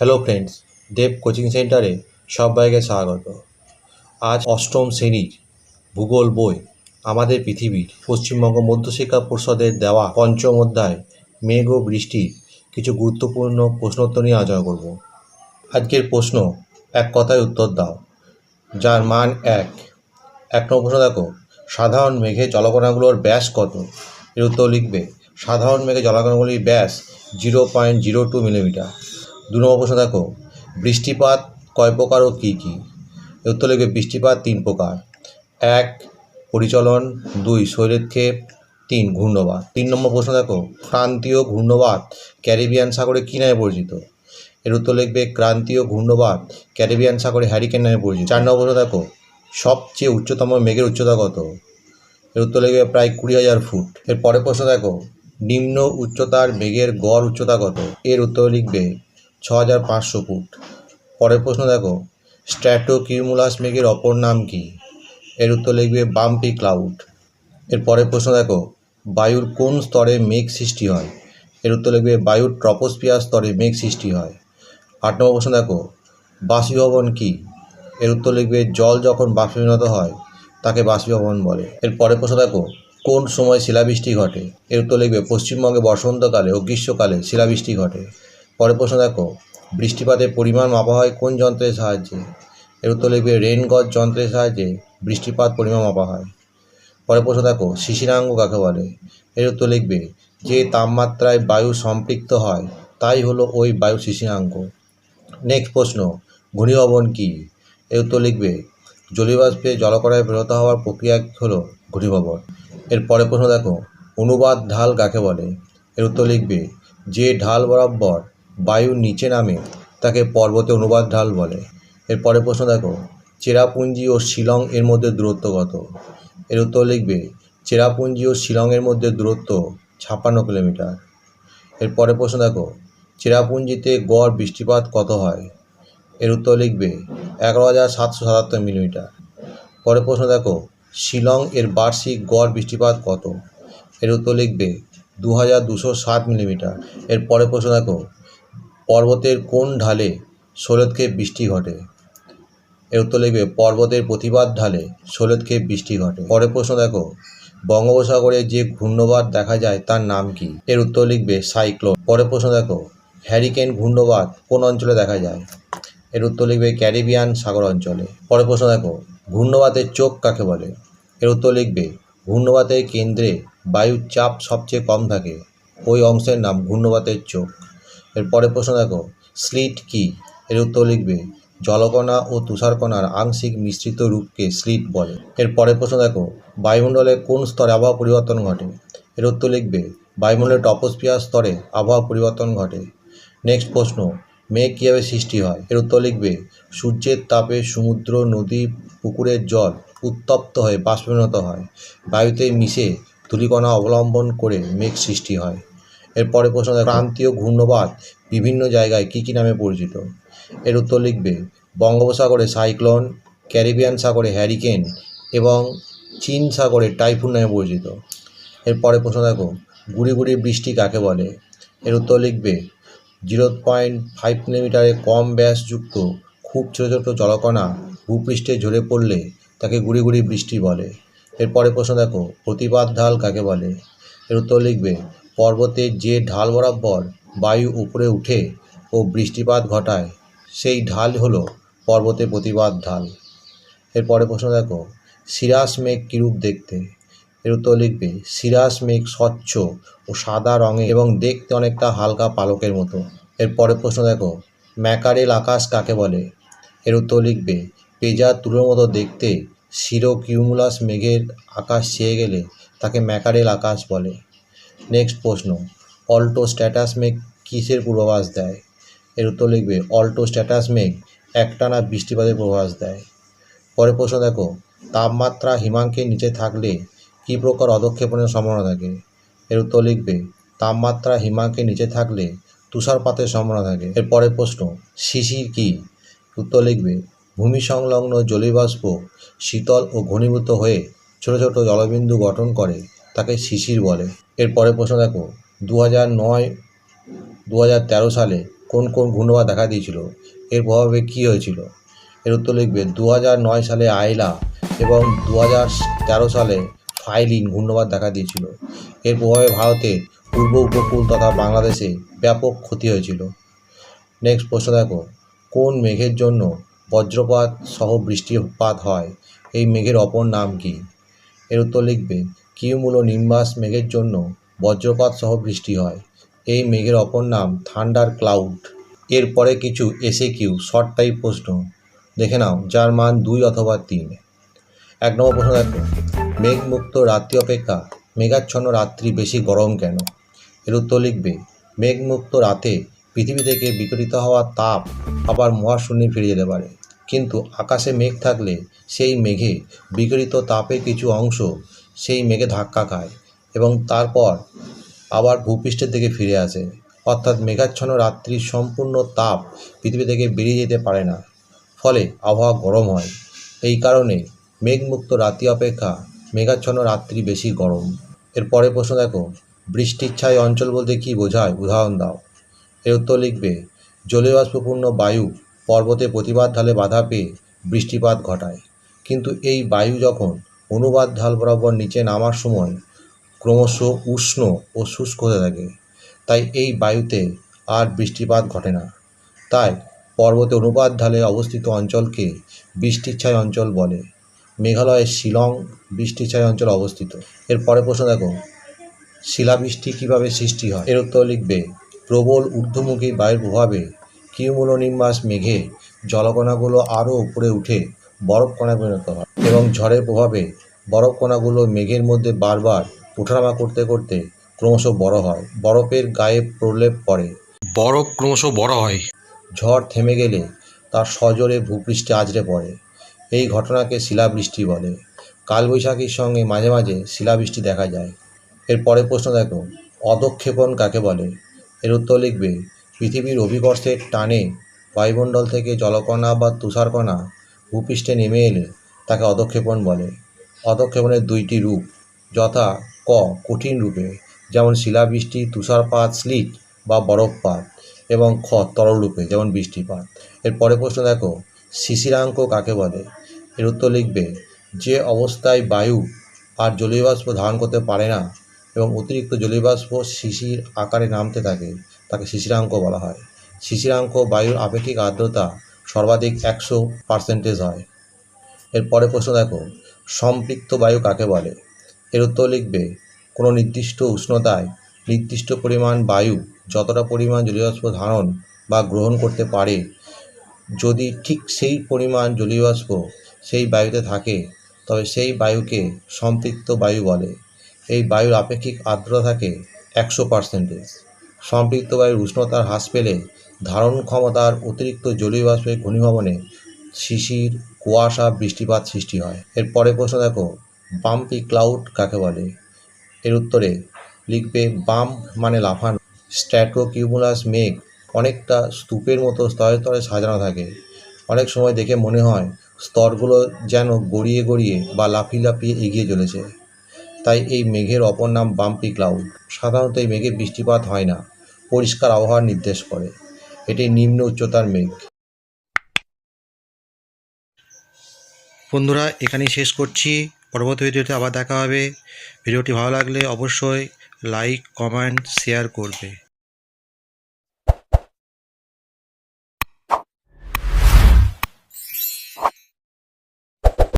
Hello friends দেব coaching সেন্টারে সবাইকে স্বাগত। আজ অষ্টম শ্রেণির ভূগোল বই আমাদের পৃথিবীর পশ্চিমবঙ্গ মধ্যশিক্ষা পরিষদের দেওয়া পঞ্চম অধ্যায় মেঘ ও বৃষ্টির কিছু গুরুত্বপূর্ণ প্রশ্নোত্তর নিয়ে আলোচনা করব। আজকের প্রশ্ন, এক কথায় উত্তর দাও। যার মান এক। এক নম্বর প্রশ্ন দেখো, সাধারণ মেঘে জলকণাগুলোর ব্যাস কত? এর উত্তর লিখবে, সাধারণ মেঘে জলকণাগুলির ব্যাস zero point zero two millimetre দু নম্বর প্রশ্ন দেখো। বৃষ্টিপাত কয় প্রকার ও কী কী? উত্তর লিখবে বৃষ্টিপাত তিন প্রকার। এক, পরিচলন। দুই, শৈলেক্ষেপ। তিন, ঘূর্ণবাত। তিন নম্বর প্রশ্ন দেখো, ক্রান্তীয় ঘূর্ণবাত ক্যারিবিয়ান সাগরে কী নামে পরিচিত? এর উত্তর লিখবে ক্রান্তীয় ঘূর্ণবাদ ক্যারিবিয়ান সাগরে হ্যারিকেন নামে পরিচিত। চার নম্বর প্রশ্ন দেখো, সবচেয়ে উচ্চতম মেঘের উচ্চতা কত? এর উত্তর লিখবে প্রায় কুড়ি হাজার ফুট। এর পরের প্রশ্ন দেখো, নিম্ন উচ্চতার মেঘের গড় উচ্চতা কত? এর উত্তর লিখবে ছ হাজার পাঁচশো ফুট। পরের প্রশ্ন দেখো স্ট্র্যাটো কিউমুলাস মেঘের অপর নাম কি? এর উত্তর লিখবে বাম্পি ক্লাউড। এর পরের প্রশ্ন দেখো, বায়ুর কোন স্তরে মেঘ সৃষ্টি হয়? এর উত্তর লিখবে বায়ুর ট্রপোস্পিয়ার স্তরে মেঘ সৃষ্টি হয়। আট নম্বর প্রশ্ন দেখো, বাষ্পীভবন কি? এর উত্তর লিখবে জল যখন বাষ্পীভূত হয়, তাকে বাষ্পীভবন বলে। এর পরের প্রশ্ন দেখো, কোন সময় শিলাবৃষ্টি ঘটে? এর উত্তর লিখবে পশ্চিমবঙ্গে বসন্তকালে ও গ্রীষ্মকালে শিলাবৃষ্টি ঘটে। পরের প্রশ্ন দেখো, বৃষ্টিপাতের পরিমাণ মাপা হয় কোন যন্ত্রের সাহায্যে? এর উত্তর লিখবে রেন গজ যন্ত্রের সাহায্যে বৃষ্টিপাত পরিমাণ মাপা হয় পরের প্রশ্ন দেখো, শিশিরাঙ্গ কাকে বলে? এর উত্তর লিখবে, যে তাপমাত্রায় বায়ু সম্পৃক্ত হয়, তাই হলো ওই বায়ু শিশিরাঙ্গ। নেক্সট প্রশ্ন ঘূর্ণিভবন কী? এর উত্তর লিখবে, জলীয়বাষ্পে জলকণায় বেরোতে হওয়ার প্রক্রিয়া হলো ঘূর্ণিভবন এর পরের প্রশ্ন দেখো, অনুবাদ ঢাল কাকে বলে? এর উত্তর লিখবে, যে ঢাল বরাবর বায়ু নিচে নামে তাকে পর্বতে অনুবাদ ঢাল বলে। এর পরের প্রশ্ন দেখো, চেরাপুঞ্জি ও শিলং এর মধ্যে দূরত্ব কত? এর উত্তর লিখবে, চেরাপুঞ্জি ও শিলংয়ের মধ্যে দূরত্ব ছাপ্পান্ন কিলোমিটার। এর পরের প্রশ্ন দেখো, চেরাপুঞ্জিতে গড় বৃষ্টিপাত কত হয়? এর উত্তর লিখবে, এগারো হাজার সাতশো সাতাত্তর মিলিমিটার। পরের প্রশ্ন দেখো, শিলং এর বার্ষিক গড় বৃষ্টিপাত কত? এর উত্তর লিখবে, দু হাজার দুশো সাত মিলিমিটার। এর পরের প্রশ্ন দেখো পর্বতের কোন ঢালে শৈলতক্ষেপ বৃষ্টি ঘটে? এর উত্তর লিখবে, পর্বতের প্রতিবাদ ঢালে শৈলতক্ষেপ বৃষ্টি ঘটে। পরের প্রশ্ন দেখো, বঙ্গোপসাগরে যে ঘূর্ণবাদ দেখা যায় তার নাম কি? এর উত্তর লিখবে, সাইক্লোন। পরের প্রশ্ন দেখো, হ্যারিকেন ঘূর্ণবাদ কোন অঞ্চলে দেখা যায়? এর উত্তর লিখবে, ক্যারিবিয়ান সাগর অঞ্চলে। পরের প্রশ্ন দেখো ঘূর্ণবাতের চোখ কাকে বলে? এর উত্তর লিখবে ঘূর্ণবাতের কেন্দ্রে বায়ুর চাপ সবচেয়ে কম থাকে। ওই অংশের নাম ঘূর্ণবাতের চোখ। এর পরের প্রশ্ন দেখো, স্লিট কি? এর উত্তর লিখবে, জলকণা ও তুষারকণার আংশিক মিশ্রিত রূপকে স্লিট বলে। এর পরের প্রশ্ন দেখো, বায়ুমণ্ডলে কোন স্তরে আবহাওয়া পরিবর্তন ঘটে? এর উত্তর লিখবে বায়ুমণ্ডলের টপোস্পিয়ার স্তরে আবহাওয়া পরিবর্তন ঘটে। নেক্সট প্রশ্ন, মেঘ কীভাবে সৃষ্টি হয়? এর উত্তর লিখবে, সূর্যের তাপে সমুদ্র, নদী, পুকুরের জল উত্তপ্ত হয়ে বাষ্পীভূত হয়। বায়ুতে মিশে ধূলিকণা অবলম্বন করে মেঘ সৃষ্টি হয়। এরপরে প্রশ্ন দেখো, ক্রান্তীয় ঘূর্ণবাদ বিভিন্ন জায়গায় কী কী নামে পরিচিত? এর উত্তর লিখবে বঙ্গোপসাগরে সাইক্লোন ক্যারিবিয়ান সাগরে হ্যারিকেন এবং চীন সাগরে টাইফুন নামে পরিচিত। এরপরে প্রশ্ন দেখো গুড়ি গুড়ি বৃষ্টি কাকে বলে? এর উত্তর লিখবে জিরো পয়েন্ট ফাইভ মিলিমিটারে কম ব্যাসযুক্ত খুব ছোটো ছোটো জলকণা ভূপৃষ্ঠে ঝরে পড়লে তাকে গুড়ি গুড়ি বৃষ্টি বলে। এরপরে প্রশ্ন দেখো প্রতিবাদ ঢাল কাকে বলে? এর উত্তর লিখবে পর্বতের যে ঢাল বরাবর বায়ু উপরে উঠে ও বৃষ্টিপাত ঘটায়, সেই ঢাল হলো পর্বতের প্রতিবাদ ঢাল। এরপরে প্রশ্ন দেখো সিরাস মেঘ কীরূপ দেখতে? এর উত্তর লিখবে সিরাস মেঘ স্বচ্ছ ও সাদা রঙে এবং দেখতে অনেকটা হালকা পালকের মতো। এর পরের প্রশ্ন দেখো, ম্যাকারেল আকাশ কাকে বলে? এর উত্তর লিখবে, পেঁজার তুলোর মতো দেখতে শিরো কিউমুলাস মেঘের আকাশ ছেয়ে গেলে তাকে ম্যাকারেল আকাশ বলে। নেক্সট প্রশ্ন অল্টো স্ট্যাটাস মেঘ কিসের পূর্বাভাস দেয়? এর উত্তর লিখবে অল্টো স্ট্যাটাস মেঘ একটানা বৃষ্টিপাতের পূর্বাভাস দেয়। পরের প্রশ্ন দেখো, তাপমাত্রা হিমাঙ্কের নিচে থাকলে কী প্রকার অধক্ষেপণের সম্ভাবনা থাকে? এর উত্তর লিখবে, তাপমাত্রা হিমাঙ্কের নিচে থাকলে তুষারপাতের সম্ভাবনা থাকে। এর পরের প্রশ্ন, শিশির কী? উত্তর লিখবে, ভূমি সংলগ্ন জলীয়বাষ্প শীতল ও ঘনীভূত হয়ে ছোট ছোট জলবিন্দু গঠন করে, তাকে শিশির বলে। এর পরের প্রশ্ন দেখো দু হাজার নয় দু হাজার তেরো সালে কোন কোন ঘূর্ণবাদ দেখা দিয়েছিল? এর প্রভাবে কী হয়েছিল? এর উত্তর লিখবে দু হাজার নয় সালে আয়লা এবং দু হাজার তেরো সালে ফাইলিন ঘূর্ণবাদ দেখা দিয়েছিল। এর প্রভাবে ভারতের পূর্ব উপকূল তথা বাংলাদেশে ব্যাপক ক্ষতি হয়েছিল। নেক্সট প্রশ্ন দেখো, কোন মেঘের জন্য বজ্রপাত সহ বৃষ্টিপাত হয়? এই মেঘের অপর নাম কি? এর উত্তর লিখবে কিউমুলো নিম্বাস মেঘের জন্য বজ্রপাত সহ বৃষ্টি হয়। এই মেঘের অপর নাম থান্ডার ক্লাউড। এরপরে কিছু এসে কিউ শর্ট টাইপ প্রশ্ন। দেখে নাও, যার মান দুই অথবা তিন। এক নম্বর প্রশ্ন দেখো। মেঘমুক্ত রাত্রি অপেক্ষা, মেঘাচ্ছন্ন রাত্রি বেশি গরম কেন? এর উত্তর লিখবে, মেঘমুক্ত রাতে পৃথিবী থেকে বিকৃত হওয়া তাপ আবার মহাশূন্যে ফিরে যেতে পারে। কিন্তু আকাশে মেঘ থাকলে সেই মেঘে বিকৃত তাপের কিছু অংশ সেই মেঘে ধাক্কা খায় এবং তারপর আবার ভূপৃষ্ঠের দিকে ফিরে আসে। অর্থাৎ মেঘাচ্ছন্ন রাত্রির সম্পূর্ণ তাপ পৃথিবী থেকে বেরিয়ে যেতে পারে না। ফলে আবহাওয়া গরম হয়। এই কারণে মেঘমুক্ত রাত্রি অপেক্ষা মেঘাচ্ছন্ন রাত্রি বেশি গরম। এর পরে প্রশ্ন দেখো, বৃষ্টির ছায় অঞ্চল বলতে কী বোঝায়? উদাহরণ দাও। এর উত্তর লিখবে, জলীয়বাষ্পপূর্ণ বায়ু পর্বতে প্রতিবাদ ঢালে বাধা পেয়ে বৃষ্টিপাত ঘটায়। কিন্তু এই বায়ু যখন অনুবাদ ঢাল বরাবর নিচে নামার সময় ক্রমশ উষ্ণ ও শুষ্ক হতে থাকে। তাই এই বায়ুতে আর বৃষ্টিপাত ঘটে না। তাই পর্বতে অনুবাদ ঢালে অবস্থিত অঞ্চলকে বৃষ্টির ছায় অঞ্চল বলে। মেঘালয়ের শিলং বৃষ্টির ছায় অঞ্চল অবস্থিত। এর পরে প্রশ্ন দেখো। শিলাবৃষ্টি কীভাবে সৃষ্টি হয়? এর উত্তর লিখবে, প্রবল ঊর্ধ্বমুখী বায়ুর প্রভাবে কিউমুলোনিম্বাস মেঘে জলকণাগুলো আরও উপরে উঠে বরফ কণা পরিণত হয় এবং ঝড়ের প্রভাবে বরফ কণাগুলো মেঘের মধ্যে বারবার উঠানামা করতে করতে ক্রমশ বড় হয়। বরফের গায়ে প্রলেপ পড়ে। বরফ ক্রমশ বড় হয়। ঝড় থেমে গেলে তার সজোরে ভূপৃষ্ঠে আছড়ে পড়ে। এই ঘটনাকে শিলাবৃষ্টি বলে। কালবৈশাখীর সঙ্গে মাঝে মাঝে শিলাবৃষ্টি দেখা যায়। এর পরে প্রশ্ন দেখো অধক্ষেপণ কাকে বলে? এর উত্তর লিখবে পৃথিবীর অভিকর্ষের টানে বায়ুমণ্ডল থেকে জলকণা বা তুষারকণা ভূপৃষ্ঠে নেমে এলে তাকে অধক্ষেপণ বলে। অধক্ষেপণের দুইটি রূপ, যথা ক, কঠিন রূপে, যেমন শিলাবৃষ্টি, তুষারপাত, স্লিট বা বরফপাত, এবং খ, তরল রূপে, যেমন বৃষ্টিপাত। এর পরে প্রশ্ন দেখো, শিশিরাঙ্ক কাকে বলে? এর উত্তর লিখবে, যে অবস্থায় বায়ু আর জলীয়বাষ্প ধারণ করতে পারে না এবং অতিরিক্ত জলীয়বাষ্প শিশির আকারে নামতে থাকে, তাকে শিশিরাঙ্ক বলা হয়। শিশিরাঙ্ক বায়ুর আপেক্ষিক আর্দ্রতা সর্বাধিক একশো পার্সেন্টেজ হয়। এরপরে প্রশ্ন দেখো, সম্পৃক্ত বায়ু কাকে বলে? এর উত্তর লিখবে, কোনো নির্দিষ্ট উষ্ণতায় নির্দিষ্ট পরিমাণ বায়ু যতটা পরিমাণ জলীয়বাষ্প ধারণ বা গ্রহণ করতে পারে, যদি ঠিক সেই পরিমাণ জলীয়বাষ্প সেই বায়ুতে থাকে, তবে সেই বায়ুকে সম্পৃক্ত বায়ু বলে। এই বায়ুর আপেক্ষিক আর্দ্রতা থাকে একশো পার্সেন্টেজ সম্পৃক্ত বায়ুর উষ্ণতার হ্রাস পেলে ধারণ ক্ষমতার অতিরিক্ত জলীয় বাষ্পের ঘনীভবনে শিশির, কুয়াশা, বৃষ্টিপাত সৃষ্টি হয়। এর পরে প্রশ্ন দেখো, বাম্পি ক্লাউড কাকে বলে? এর উত্তরে লিখবে, বাম্প মানে লাফানো। স্ট্র্যাটোকিউমুলাস মেঘ অনেকটা স্তূপের মতো স্তরে স্তরে সাজানো থাকে। অনেক সময় দেখে মনে হয় স্তরগুলো যেন গড়িয়ে গড়িয়ে বা লাফিয়ে লাফিয়ে এগিয়ে চলেছে। তাই এই মেঘের অপর নাম বাম্পি ক্লাউড। সাধারণত এই মেঘে বৃষ্টিপাত হয় না। পরিষ্কার আবহাওয়া নির্দেশ করে। এটি নিম্ন উচ্চতার মেঘ। বন্ধুরা, এখানেই শেষ করছি। পরবর্তী ভিডিওতে আবার দেখা হবে। ভিডিওটি ভালো লাগলে অবশ্যই লাইক, কমেন্ট, শেয়ার করবে।